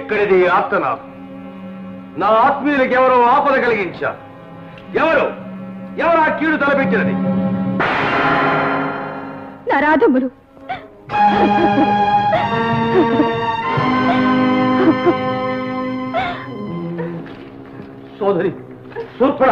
ఏమిటి ఆర్తనాథ్ నా ఆత్మీయులకు ఎవరో ఆపద కలిగించారు ఎవరు? ఎవరు ఆ కీడు తలపెట్టినది? నరాధములు. సోదరి సూర్పణ